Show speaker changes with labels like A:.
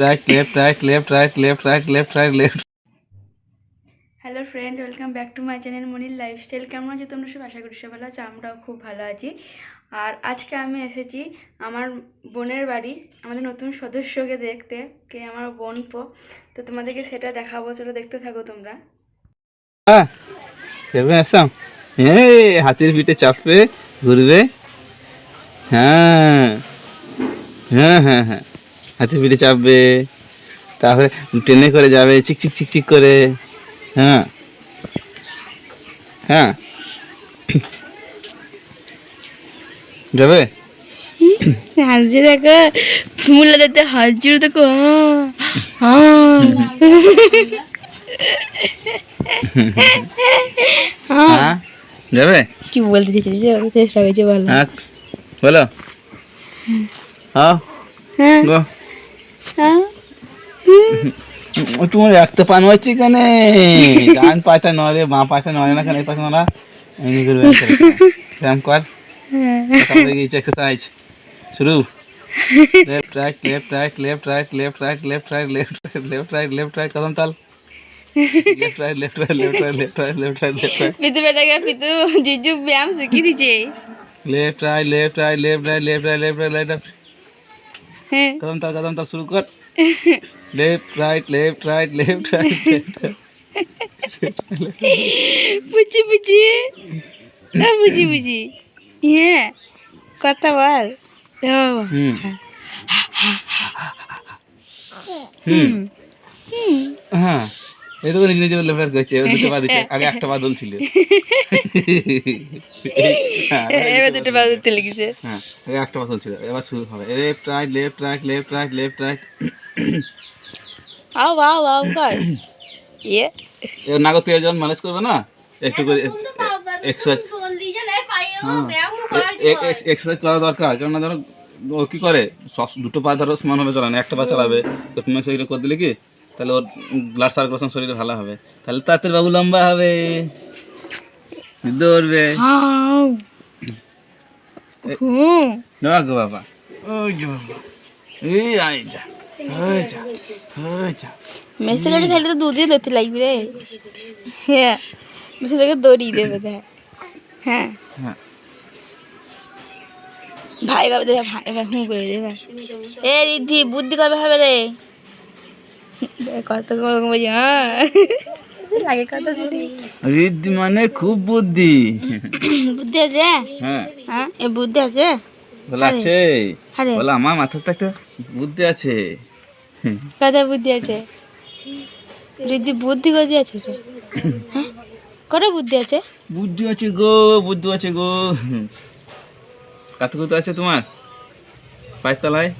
A: right, left, right, left, right, left, right, left, right, left.
B: Hello friend welcome back to my channel Monir lifestyle কেমন আছো তোমরা সব? আশা করি সব ভালো আছো আমরাও খুব ভালো আছি। আর আজকে আমি এসেছি আমার বোনের বাড়ি আমাদের নতুন সদস্যকে দেখতে কে আমার বোন পো। তো তোমাদেরকে সেটা দেখাবো চলো দেখতে থাকো তোমরা।
A: হ্যাঁ আসাম হাতির পিঠে চাপবে ঘুরবে। হ্যাঁ হ্যাঁ হ্যাঁ হ্যাঁ। হাতির পিঠে চাপবে। তারপরে ট্রেনে করে যাবে চিক চিক চিক চিক করে। হ্যাঁ। হ্যাঁ। যাবে?
B: হাসি দেখো মুলা দিতে হাজির দেখো
A: হ্যাঁ। যাবে?
B: কি বলতে চাইছি চেষ্টা করছি বলো
A: বলো। হ্যাঁ
B: হ্যাঁ।
A: গো
B: হ্যাঁ
A: তোমার একটা পান হচ্ছে কেনে গান পাটা নরে মা পাটা নরে না কেন এই পাশে নরা এমনি করবে ব্যায়াম কর এক্সারসাইজ শুরু left right left right left right left right left right left right left right left right কদম তাল left right left right left right left right left right left right
B: पितु बेटा का पितु जीजू व्यायाम सीखी
A: दीजिए left right left right left right left right left right
B: left
A: right कदम तल कदम तल शुरू कर। Left right left right left
B: right বুঝি बुझी না বুঝি বুঝি হ্যাঁ কথা বল
A: हम्म। हम्म। হ্যাঁ এই তো নিজে নিজে লেফট করছে দুটো পা দিচ্ছে আগে একটা পা দুলছিল। হ্যাঁ,
B: এবার দুটো বাজু তেলে গেছে
A: হ্যাঁ আগে একটা পা দুলছিল এবার শুরু হবে। Left right left right left right left right
B: আও আও আও কর। ইয়ে।
A: এবার নাগর থেকে যখন মালিশ করবে না? একটু করে এক্সারসাইজ এক্সারসাইজ করা দরকার কারণ না ধরো ও কি করে? সব দুটো পা ধরো সমানভাবে চলে না একটা পা চালাবে। তো তুমি শরীরে করে দিলে কি? তাহলে ওর ব্লাড সার্কুলেশন শরীরে ভালো হবে। তাহলে তাড়াতাড়ি বাবু লম্বা হবে। দৌড়বে। না গো বাবা। ওই যে বাবা। এই আই যা। ওই যা। ওই যা।
B: মেসে লেগে থাকলে তো দুধই ধরতে লাগবে রে। হ্যাঁ। মেসে থেকে দড়ি দেবে দেখ। হ্যাঁ।
A: হ্যাঁ।
B: ভাই কবে দেবে ভাই এবার হুঁ করে দেবে এ রিদ্ধি বুদ্ধি কবে হবে রে? কত হ্যাঁ লাগে কত বুদ্ধি?
A: মানে খুব বুদ্ধি।
B: বুদ্ধি আছে?
A: হ্যাঁ।
B: হ্যাঁ এ বুদ্ধি আছে?
A: বলে আছে। বলে আমার মাথার তো একটা বুদ্ধি আছে।
B: কত বুদ্ধি আছে? রিদ্ধি বুদ্ধি কত আছে? হ্যাঁ কত বুদ্ধি আছে?
A: বুদ্ধি আছে গো বুদ্ধি আছে গো। কাতু কুতু আছে তোমার? পায়ের তলায়?